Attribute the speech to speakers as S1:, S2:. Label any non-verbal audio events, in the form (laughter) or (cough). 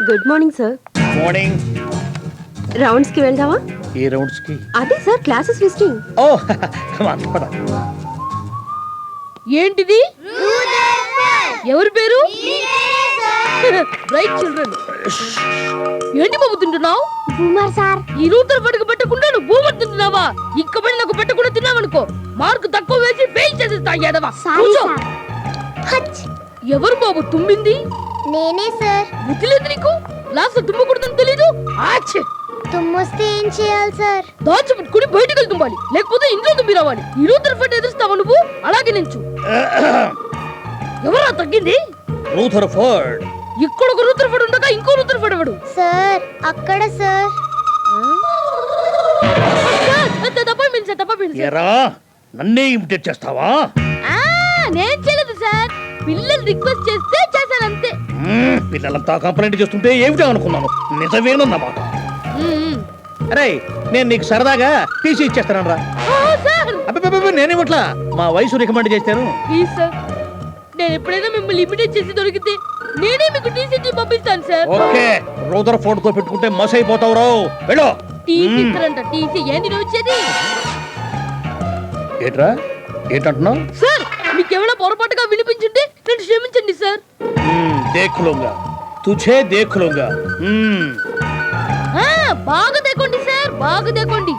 S1: Good morning sir
S2: morning
S1: రౌండ్స్కి వెళ్దామా?
S2: ఈ రౌండ్స్కి?
S1: అదే sir classes visiting
S2: oh (laughs) come on పద
S3: ఏంటిది? ఎవరి పేరు? రైట్ చిల్డ్రన్ (laughs) ఏంటి బాబు తింటున్నావు?
S4: Boomer sir.
S3: ఈ రూతర్ పడక పెట్టకుండా నువ్వు భూమర్ తింటున్నావా? ఇంక పడి నాకు పెట్టకుండా తిన్నావనుకో మార్కు తక్కువ వేసి ఫెయిల్ చేసేస్తా
S4: హచ్
S3: ఎవరు బాబు తుమ్మింది?
S4: నేనే సార్
S3: బుద్ధి లేదు నీకు? లాస్ట్ తుమ్మకూడదని తెలీదు? ఆచ్చే
S4: తుమ్మొస్తే ఏం చేయాలి సార్?
S3: దాచిపెట్టుకుని బయటకు వెళ్తు తుంబాలి లేకపోతే ఇంట్లో తుమ్మి రావాలి ఈ రూతర్ ఫెట్ ఎదురుస్తావా నువ్వు? అలాగే నించు ఎవరా తగ్గింది?
S2: రూథర్ ఫోర్డ్
S3: ఇక్కడ ఒక రూతర్ ఫెడ్ ఉండగా ఇంకో రూతర్ ఫెడ్ ఎవడు?
S4: సార్ అక్కడ సార్.
S2: ఎరా నన్నే ఇమిటేట్ చేస్తావా?
S3: ఆ, నేను చేయలేదు సార్. పిల్లలు రిక్వెస్ట్ చేస్తే
S2: పిల్లలంతా కంప్లైంట్ చేస్తుంటే ఏమిటో అనుకున్నాను. నిజమేనన్నమాట. అరే నేను నీకు సరదాగా టీసీ ఇచ్చేస్తాను రా నేనేమిట్లా మా వయసు రికమెండ్ చేస్తాను.
S3: Please sir. నేను ఎప్పుడైనా మిమ్మల్ని ఇమిటేట్ చేసి దొరికితే నేనే మీకు టీసీ పంపిస్తాను సార్.
S2: ఓకే రూదర్తో పెట్టుకుంటే మస్ అయిపోతావు రావు వెళ్ళు.
S3: టీసీ
S2: మ్మ్.
S3: ఇస్తారంట. టీసీ ఏంది నువ్వు వచ్చేది
S2: ఏంట్రా? ఏంటంటున్నావు?
S3: సార్ మీకు పొరపాటుగా వినిపించుంటే నన్ను క్షమించండి సార్.
S2: తుఝే దేఖులుంగా మ్మ్,
S3: బాగా దేకోండి సార్ బాగా దేకోండి